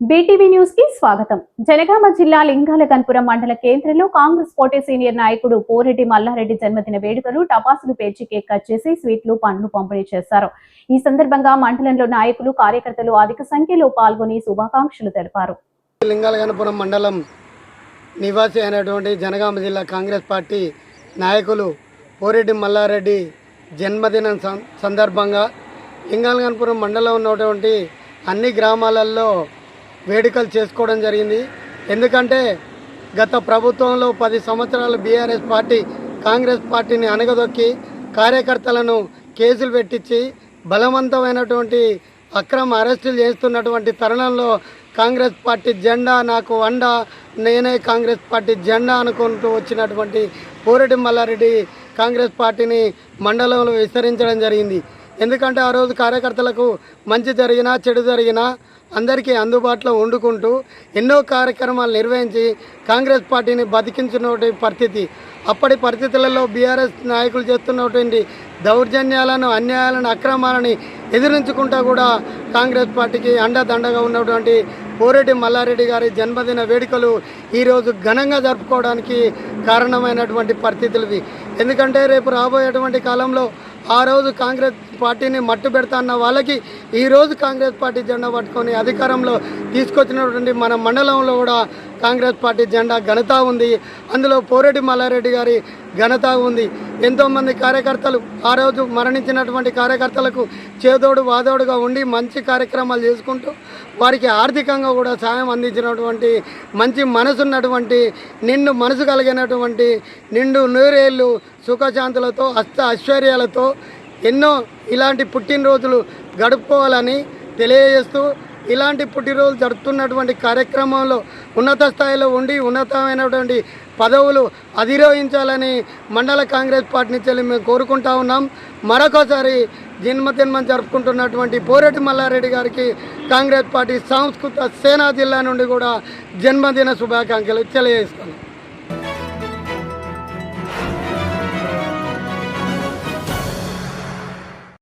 BTV న్యూస్కి స్వాగతం. జనగామ జిల్లా లింగాలగన్పురం మండల కేంద్రంలో కాంగ్రెస్ పార్టీ సీనియర్ నాయకుడు పోరెడ్డి మల్లారెడ్డి జన్మదిన వేడుకలు టపాసులు పేర్చి కేక్ కట్ చేసి స్వీట్లు పండ్లు పంపిణీ చేశారు. ఈ సందర్భంగా మండలంలో నాయకులు కార్యకర్తలు అధిక సంఖ్యలో పాల్గొని శుభాకాంక్షలు తెలిపారు. లింగాలగన్పురం మండలం నివాసి అయినటువంటి జనగామ జిల్లా కాంగ్రెస్ పార్టీ నాయకులు పోరెడ్డి మల్లారెడ్డి జన్మదినం సందర్భంగా లింగాలగన్పురం మండలం ఉన్నటువంటి అన్ని గ్రామాలలో వేడుకలు చేసుకోవడం జరిగింది. ఎందుకంటే గత ప్రభుత్వంలో పది సంవత్సరాలు బీఆర్ఎస్ పార్టీ కాంగ్రెస్ పార్టీని అనగదొక్కి కార్యకర్తలను కేసులు పెట్టించి బలవంతమైనటువంటి అక్రమ అరెస్టులు చేస్తున్నటువంటి తరుణంలో కాంగ్రెస్ పార్టీ జెండా నాకు వండ నేనే కాంగ్రెస్ పార్టీ జెండా అనుకుంటూ వచ్చినటువంటి పోరెడ్డి మల్లారెడ్డి కాంగ్రెస్ పార్టీని మండలంలో విస్తరించడం జరిగింది. ఎందుకంటే ఆ రోజు కార్యకర్తలకు మంచి జరిగినా చెడు జరిగినా అందరికీ అందుబాటులో వండుకుంటూ ఎన్నో కార్యక్రమాలు నిర్వహించి కాంగ్రెస్ పార్టీని బతికించినటువంటి పరిస్థితి. అప్పటి పరిస్థితులలో బీఆర్ఎస్ నాయకులు చేస్తున్నటువంటి దౌర్జన్యాలను అన్యాయాలను అక్రమాలని ఎదిరించుకుంటా కూడా కాంగ్రెస్ పార్టీకి అండదండగా ఉన్నటువంటి పోరెడ్డి మల్లారెడ్డి గారి జన్మదిన వేడుకలు ఈరోజు ఘనంగా జరుపుకోవడానికి కారణమైనటువంటి పరిస్థితులు ఎందుకంటే రేపు రాబోయేటువంటి కాలంలో ఆ రోజు కాంగ్రెస్ పార్టీని మట్టు పెడతా అన్న వాళ్ళకి ఈరోజు కాంగ్రెస్ పార్టీ జెండా పట్టుకొని అధికారంలో తీసుకొచ్చినటువంటి మన మండలంలో కూడా కాంగ్రెస్ పార్టీ జెండా ఘనత ఉంది. అందులో పోరెడ్డి మల్లారెడ్డి గారి ఘనత ఉంది. ఎంతోమంది కార్యకర్తలు ఆ రోజు మరణించినటువంటి కార్యకర్తలకు చేదోడు వాదోడుగా ఉండి మంచి కార్యక్రమాలు చేసుకుంటూ వారికి ఆర్థికంగా కూడా సాయం అందించినటువంటి మంచి మనసున్నటువంటి నిండు మనసు కలిగినటువంటి నిండు నూరేళ్ళు సుఖశాంతులతో అష్ట ఐశ్వర్యాలతో ఎన్నో ఇలాంటి పుట్టినరోజులు గడుపుకోవాలని తెలియజేస్తూ ఇలాంటి పుట్టినరోజు జరుపుతున్నటువంటి కార్యక్రమంలో ఉన్నత స్థాయిలో ఉండి ఉన్నతమైనటువంటి పదవులు అధిరోహించాలని మండల కాంగ్రెస్ పార్టీ నుంచి వెళ్ళి మేము కోరుకుంటా ఉన్నాం. మరొకసారి జన్మదినం జరుపుకుంటున్నటువంటి పోరెడ్డి మల్లారెడ్డి గారికి కాంగ్రెస్ పార్టీ సాంస్కృత సేనా జిల్లా నుండి కూడా జన్మదిన శుభాకాంక్షలు తెలియజేస్తాం